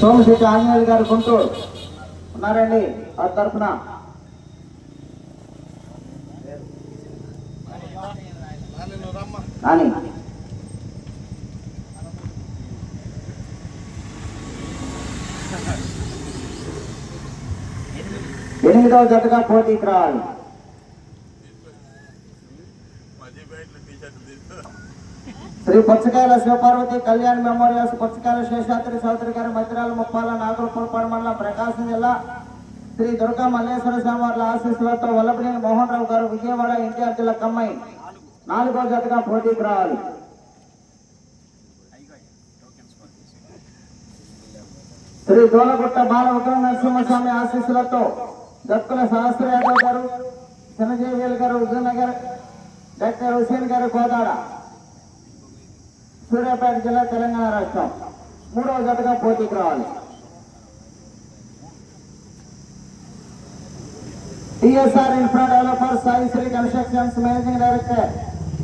సోమశెట్టి ఆంజనేయులు గారు గుంటూరు. ఉన్నారండి ఆ తరఫున. నాని ఎనిమిదవ జట్టుగా పోటీకి రావాలి. శ్రీ పుచ్చకాయల శివపార్వతి కళ్యాణ్ మెమోరియల్స్ పుచ్చకాయల శేషాద్రి చౌదరి గారి మధ్యరాల ముప్పాల నాగరపురపాడు మండలం ప్రకాశం జిల్లా శ్రీ దుర్గా మల్లేశ్వర స్వామి వారి ఆశీస్సులతో వల్లభనేని మోహన్ రావు గారు విజయవాడ ఎన్టీఆర్ జిల్లా కమ్మాయి నాలుగో జతగా పోటీకి రావాలి శ్రీ దోలగుట్ట బాల ఉగ్ర నరసింహస్వామి ఆశీస్సులతో దత్తుల సహస్ర యాదవ్ గారు చిన్నజీవేల్ గారు విజయనగర్ డాక్టర్ హుసేన్ గారు కోదాడ. సూర్యాపేట జిల్లా తెలంగాణ రాష్ట్రం. మూడవ జతగా పోటీకి రావాలి. TSR infra developer Sai Sri constructions managing director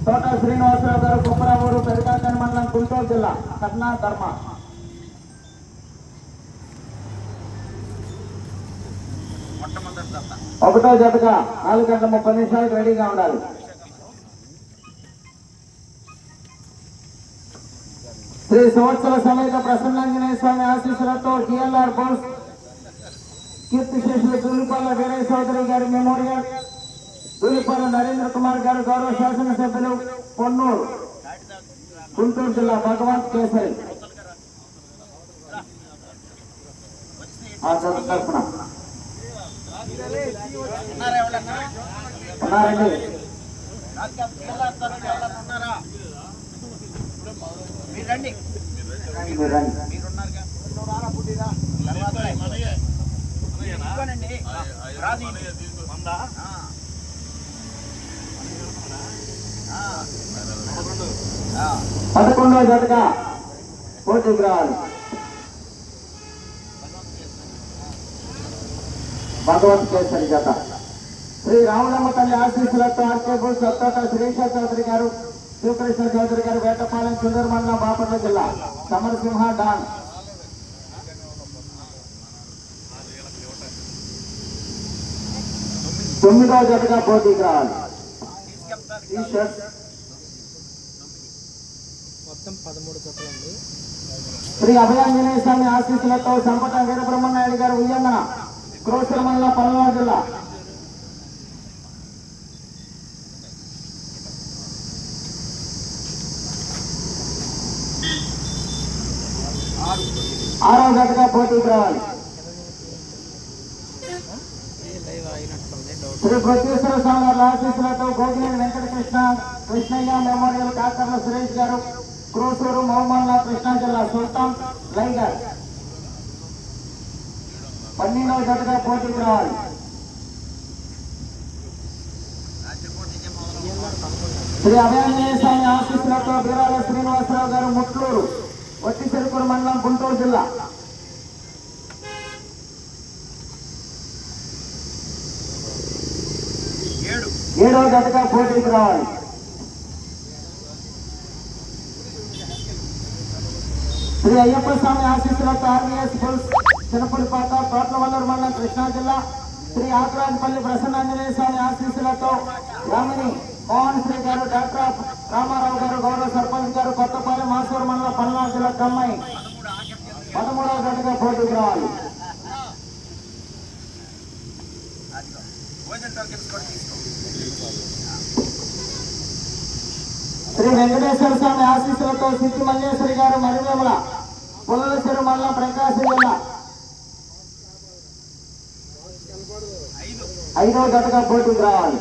Thota Srinivasarao garu కుమ్మరావూరు Pedakakani మండలం గుంటూరు జిల్లా కట్నా ధర్మ. ఒకటో జతగా నాలుగు గంటల ముప్పై నిమిషాలకు రెడీగా ఉండాలి. శ్రీ సంవత్సర సమేత ప్రసన్నాంజనేయ స్వామి ఆశీస్సులతో టిఎల్ఆర్ బోస్ కీర్తి శిష్యులు దూలిపల్ల వీరయ్య చౌదరి గారి మెమోరియల్ దూలిపల్ల నరేంద్ర కుమార్ గారు గౌరవ శాసనసభ్యులు పొన్నూరు గుంటూరు జిల్లా భగవంత్ కేసరి. తరఫున ఉన్నారండి. మీరు రండి. మీరు మీరున్నారుగా? ఇదిగోనండి. రాదు. పదకొండవ జతగా పోటీకి రావాలి భగవంత్ కేసరి జత. శ్రీ రామలమ్మ తల్లి ఆశీస్సులతో ఆర్కేపూర్ సత్తోట శ్రీష చౌదరి గారు శివకృష్ణ చౌదరి గారు వేటపాలెం చుందూరు మండలం బాపట్ల జిల్లా సమరసింహ డాన్. తొమ్మిదవ జతగా పోటీకి రావాలి మొత్తం పదమూడు శ్రీ అభయాంజనేయ స్వామి ఆశీస్సులతో సంపట వీరబ్రహ్మనాయుడు గారు ఉయ్యంగన. క్రోసర మండలం పల్నాడు జిల్లా ఆరో జతగా పోటీకి రావాలి. శ్రీ ప్రత్యేశ్వర స్వామి వారి ఆశీస్సులతో గోగినేని వెంకటకృష్ణ కృష్ణయ్య మెమోరియల్ కాకర్ల సురేష్ గారు క్రోసూరు మహమ్మల్లా కృష్ణా జిల్లా సుల్తాన్ లైగర్ పన్నెండవ జతగా పోటీకి రావాలి. శ్రీ అభయాంజనేయ స్వామి ఆశీస్సులతో బీరాల శ్రీనివాసరావు గారు ముట్లూరు. వట్టి చెరుకూరు మండలం గుంటూరు జిల్లా. ఏడు. ఏడవ జతగా పోటీకి రావాలి. శ్రీ అయ్యప్ప స్వామి ఆశీస్సులతో ఆర్మీఎస్ పుల్స్ చిన్నపల్లిపాక తోట్లవల్లూరు మండలం కృష్ణా జిల్లా. శ్రీ ఆకురాజపల్లి ప్రసన్నాంజనేయ స్వామి ఆశీస్సులతో యామిని మోహన్ గారు డాక్టర్ రామారావు గారు గౌరవ సర్పంచ్ గారు కొత్తపాలెం మాసూరు మండల పల్నాడు జిల్లా కమ్మాయి పదమూడవ జతగా పోటీకి రావాలి. శ్రీ వెంకటేశ్వర స్వామి ఆశీస్సులతో సిద్ధి మల్లేశ్వరి గారు మరివేముల పుల్లలచెరు మల్ల ప్రకాశం జిల్లా. ఐదు ఐదవ జతగా పోటీకి రావాలి.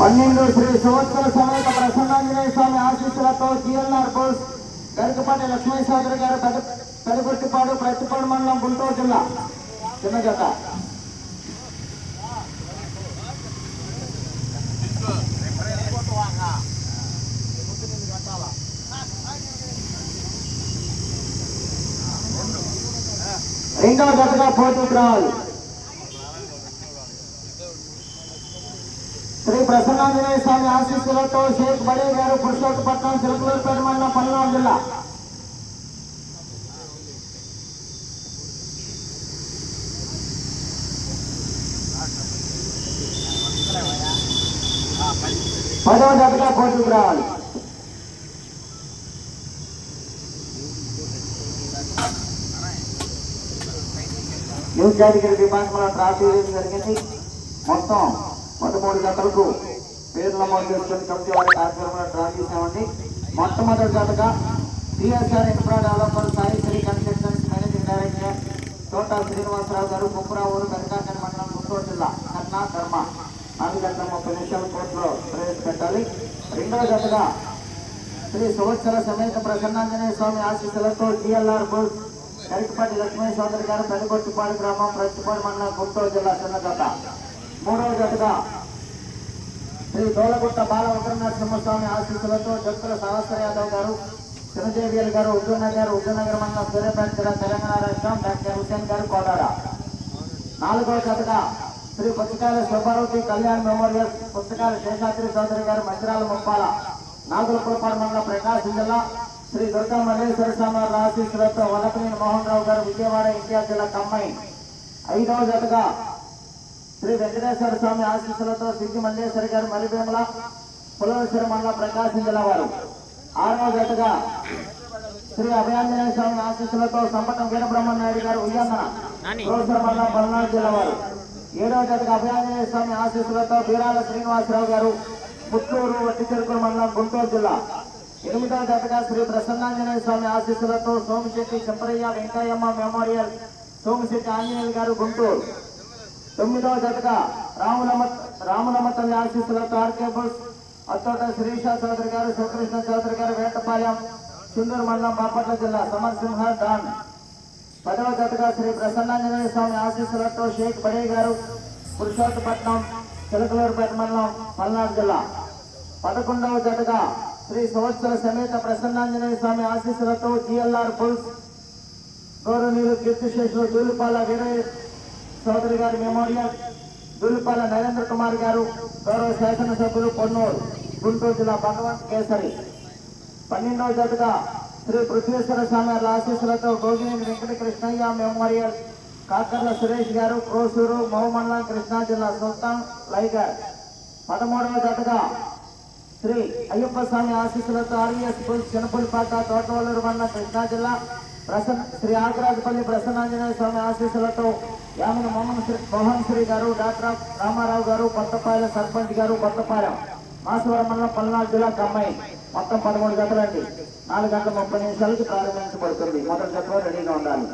పన్నెండు శ్రీ సంవత్సర సమేత ప్రసన్నాంజనేయ స్వామి ఆశీస్సులతో జిఎల్ఆర్ బోస్ గరికపాటి లక్ష్మీ సోదరి గారు పెద్ద పెదగుర్తిపాడు ప్రతిపాడు మండలం గుంటూరు జిల్లా. చిన్న జత. రెండవ జతగా పోటీకి రావాలి. శ్రీ ప్రసన్నాంజనేయ స్వామి ఆశీస్సులతో షేక్ బడే గారు పురుషోత్తపట్నం తిరుపతిపేట మండలం పల్నాడు జిల్లా. పదవ జతగా కోర్టుకు రావాలి. న్యూస్ జాతికి విభాగంలో ట్రాఫిక్ వేయడం జరిగింది. మొత్తం పదమూడు జతలకు పేరు నమోదు చేసుకుని కమిటీ వారి కార్యక్రమంలో డ్రా చేశామండి. మొట్టమొదటి జతగా CSR infra developer Sai Sri constructions managing director Thota Srinivasarao garu కుమ్రావూరు మెరకాకర్ మండలం గుంటూరు జిల్లా కన్నా ధర్మ. నాలుగు గంటల ముప్పై నిమిషాల కోర్టులో ప్రవేశపెట్టాలి. రెండవ జతగా శ్రీ సంవత్సర సమేత ప్రసన్నాంజనేయ స్వామి ఆశీస్సులతో జిఎల్ఆర్ బుల్స్ కరికపాటి లక్ష్మీ సోదరి గారు పెనుగొట్టుపాడు గ్రామం ప్రతిపాడు మండలం గుంటూరు జిల్లా చిన్న మూడవ జతగా శ్రీ దోలగుట్ట బాల ఉగ్రనరసింహస్వామి ఆశీస్సులతో జక్కుల సహస్ర యాదవ్ గారు చిరంజీవియల్ గారు ఉగ్రనగర్ ఉగ్రనగర్ మండలం సూర్యాపేట జిల్లా తెలంగాణ రాష్ట్రం డాక్టర్ హుసేన్ గారు కోదాడ నాలుగవ జతగా శ్రీ పుస్తకాల శుభారతి కళ్యాణ్ మెమోరియల్ పుస్తకాల శేషాద్రి చౌదరి గారు మంచిరాల ముప్పాల నాగులపురపాడు మండలం ప్రకాశం జిల్లా శ్రీ దుర్గా మల్లేశ్వర స్వామి వారి ఆశీస్సులతో వల్లపనేని మోహన్ రావు గారు విజయవాడ ఇండియా జిల్లా కమ్మాయి ఐదవ జతగా శ్రీ వెంకటేశ్వర స్వామి ఆశీస్సులతో సిద్ధి మల్లేశ్వరి గారు మలిభీముల పులవేశ్వర మండలం ప్రకాశం జిల్లా వారు. ఆరవ జతగా శ్రీ అభయాంజనేయ స్వామి ఆశీస్సులతో సంపటం వీరబ్రహ్మ నాయుడు గారు ఉయ్యందన పులవేశ్వర మండలం పల్నాడు జిల్లా వారు. ఏడవ జతగా అభయాంజనేయ స్వామి ఆశీస్సులతో బీరాల శ్రీనివాసరావు గారు పుత్తూరు వట్టి చెరుకుల మండలం గుంటూరు జిల్లా. ఎనిమిదవ జతగా శ్రీ ప్రసన్నాంజనేయ స్వామి ఆశీస్సులతో సోమిశెట్టి చంపరయ్య వెంకయ్యమ్మ మెమోరియల్ సోమిశెట్టి ఆంజనేయులు గారు గుంటూరు. తొమ్మిదవ జతగా రాములమ్మ రాములమ్మ తల్లి ఆశీస్సులతో ఆర్కే బుల్స్ అత్తోట శిరీష చౌదరి గారు శివకృష్ణ చౌదరి గారు వేటపాలెం చుందూరు మండలం బాపట్ల జిల్లా సమర్సింహ డాన్ పదవ జతగా శ్రీ ప్రసన్నాంజనేయ స్వామి ఆశీస్సులతో షేక్ బడే గారు పురుషోత్తపట్నం చిలకలూరుపేట మండలం పల్నాడు జిల్లా. పదకొండవ జతగా శ్రీ సంవత్సర సమేత ప్రసన్నాంజనేయ స్వామి ఆశీస్సులతో జిఎల్ఆర్ పుల్స్ గౌరవనీయులు కీర్తిశేషులు దూలిపాల వీరయ్య చౌదరి గారి మెమోరియల్ దూలిపాల నరేంద్ర కుమార్ గారు గౌరవ శాసనసభ్యులు పొన్నూరు గుంటూరు జిల్లా భగవంత్ కేసరి. పన్నెండవ జతగా శ్రీ పృథ్వేశ్వర స్వామి వారి ఆశీస్సులతో గోగినేని వెంకట కృష్ణయ్య మెమోరియల్ కాకర్ల సురేష్ గారు క్రోసూరు మహుమండలం కృష్ణా జిల్లా సుల్తాన్ లైగర్. పదమూడవ జతగా శ్రీ అయ్యప్ప స్వామి ఆశీస్సులతో ఆర్వీఎస్ స్కూల్ చినపులిపాట తోటవల్లూరు మండలం కృష్ణా జిల్లా ప్రసన్న శ్రీ ఆగరాజపల్లి ప్రసన్నాంజనేయ స్వామి ఆశీస్సులతో యామిన మోహన్ శ్రీ మోహన్ శ్రీ గారు డాక్టర్ రామారావు గారు కొత్తపాలెం సర్పంచ్ గారు కొత్తపాలెం మాసవరం మండలం పల్నాడు జిల్లా కమ్మాయి మొత్తం పదమూడు జతలండి నాలుగు గంటల ముప్పై నిమిషాలకి ప్రారంభించబడుతుంది. మొదటి జత రెడీగా ఉండాలి.